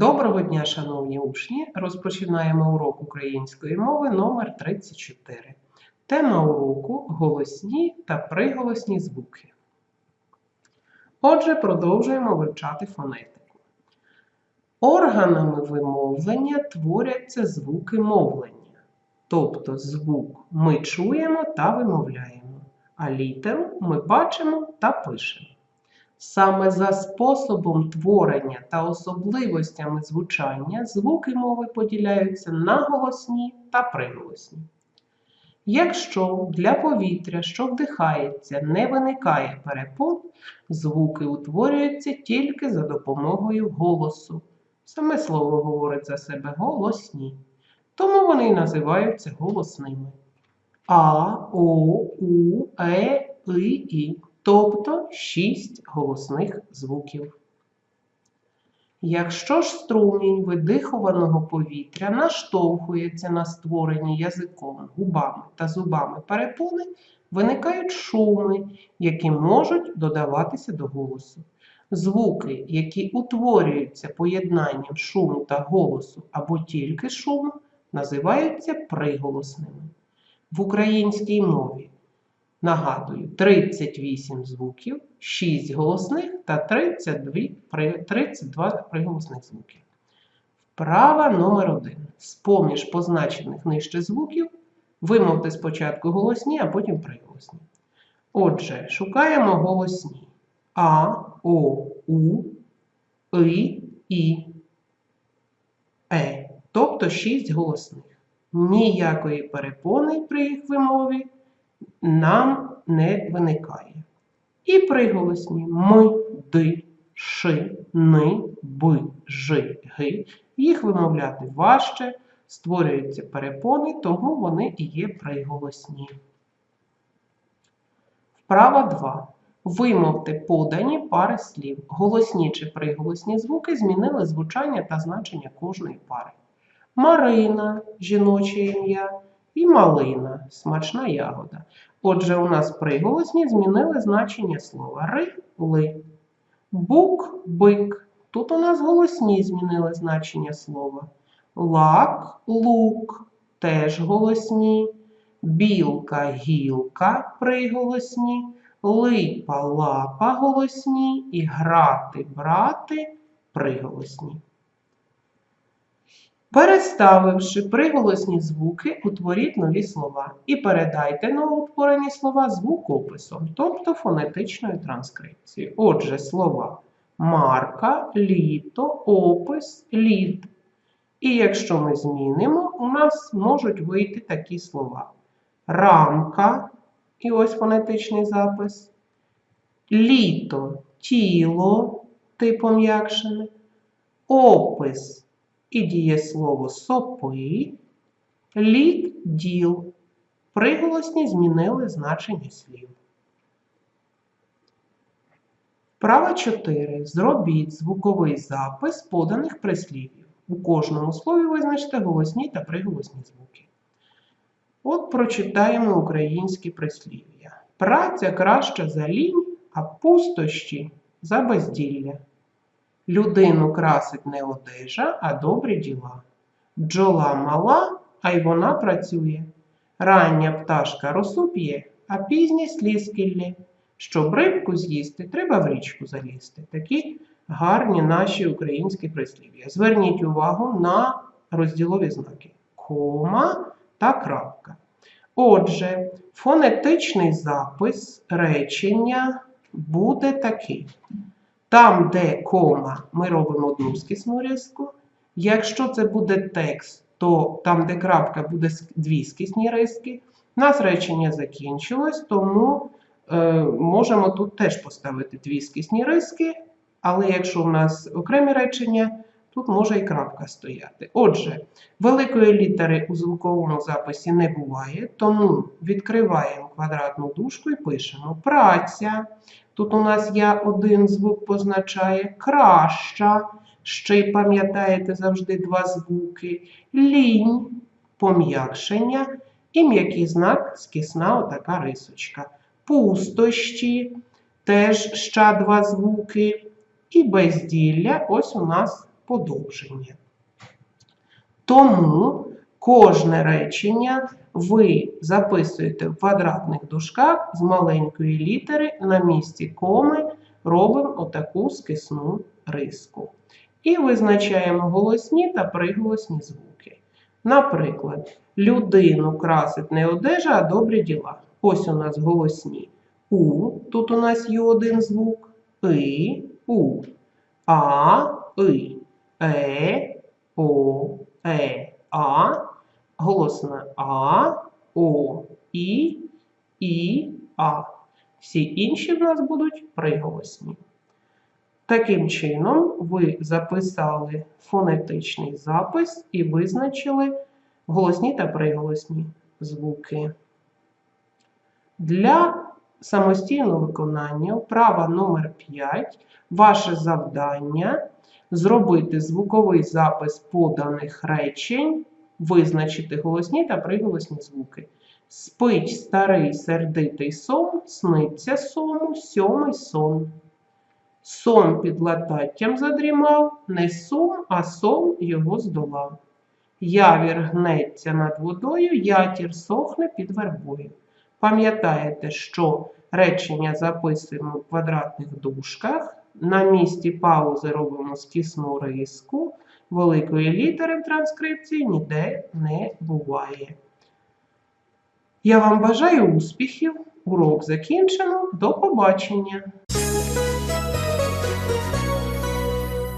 Доброго дня, шановні учні! Розпочинаємо урок української мови номер 34. Тема уроку голосні та приголосні звуки. Отже, продовжуємо вивчати фонетику. Органами вимовлення творяться звуки мовлення. Тобто звук ми чуємо та вимовляємо, а літеру ми бачимо та пишемо. Саме за способом творення та особливостями звучання звуки мови поділяються на голосні та приголосні. Якщо для повітря, що вдихається, не виникає перепон, звуки утворюються тільки за допомогою голосу. Саме слово говорить за себе голосні, тому вони й називаються голосними. А, О, У, Е, И, І тобто шість голосних звуків. Якщо ж струмінь видихованого повітря наштовхується на створені язиком, губами та зубами перепони, виникають шуми, які можуть додаватися до голосу. Звуки, які утворюються поєднанням шуму та голосу або тільки шуму, називаються приголосними. В українській мові Нагадую, 38 звуків, 6 голосних та 32, 32 приголосних звуків. Вправа номер 1. З-поміж позначених нижче звуків вимовте спочатку голосні, а потім приголосні. Отже, шукаємо голосні А, О, У, И, І, Е. Тобто 6 голосних. Ніякої перепони при їх вимові нам не виникає. І приголосні ми, ди, ши, ни, би, жи, ги. Їх вимовляти важче, створюються перепони, тому вони і є приголосні. Вправа 2. Вимовте подані пари слів. Голосні чи приголосні звуки змінили звучання та значення кожної пари. Марина жіноче ім'я і малина смачна ягода. Отже, у нас приголосні змінили значення слова ри, ли. Бук, бик. Тут у нас голосні змінили значення слова. Лак, лук, теж голосні. Білка, гілка приголосні. Липа, лапа голосні і грати, брати приголосні. Переставивши приголосні звуки, утворіть нові слова і передайте новоутворені слова звукописом, тобто фонетичною транскрипцією. Отже, слова марка, літо, опис, лід. І якщо ми змінимо, у нас можуть вийти такі слова: рамка, і ось фонетичний запис, літо, тіло, типом якшене, опис і дієслово сопи, лік діл. Приголосні змінили значення слів. Вправа 4. Зробіть звуковий запис поданих прислів'їв. У кожному слові визначте голосні та приголосні звуки. От прочитаємо українські прислів'я. Праця краща за лінь, а пустощі за безділля. Людину красить не одежа, а добрі діла. Бджола мала, а й вона працює. Рання пташка росу п'є, а пізні сліз кіллє. Щоб рибку з'їсти, треба в річку залізти. Такі гарні наші українські прислів'я. Зверніть увагу на розділові знаки кома та крапка. Отже, фонетичний запис речення буде такий. Там, де кома, ми робимо одну скісну риску. Якщо це буде текст, то там, де крапка, буде дві скісні риски. У нас речення закінчилось, тому е, можемо тут теж поставити дві скісні риски, але якщо у нас окремі речення, тут може і крапка стояти. Отже, великої літери у звуковому записі не буває, тому відкриваємо квадратну дужку і пишемо праця. Тут у нас я один звук позначає краща. Ще й пам'ятаєте завжди два звуки. Лінь, пом'якшення і м'який знак скісна отака рисочка. Пустощі, теж ще два звуки. І безділля, ось у нас подовження. Тому кожне речення ви записуєте в квадратних дужках з маленької літери на місці коми робимо отаку скисну риску. І визначаємо голосні та приголосні звуки. Наприклад, людину красить не одежа, а добрі діла. Ось у нас голосні. У, тут у нас є один звук. И, у. А, и. Е, о, е, а. Голосна А, О, І, І, А. Всі інші в нас будуть приголосні. Таким чином, ви записали фонетичний запис і визначили голосні та приголосні звуки. Для самостійного виконання вправа номер 5 ваше завдання зробити звуковий запис поданих речень, визначити голосні та приголосні звуки. Спить старий сердитий сом, сниться сому сьомий сон. Сом під лататтям задрімав, не сум, а сом його здолав. Явір гнеться над водою, ятір сохне під вербою. Пам'ятаєте, що речення записуємо в квадратних дужках, на місці паузи робимо скісну риску, великої літери в транскрипції ніде не буває. Я вам бажаю успіхів. Урок закінчено. До побачення!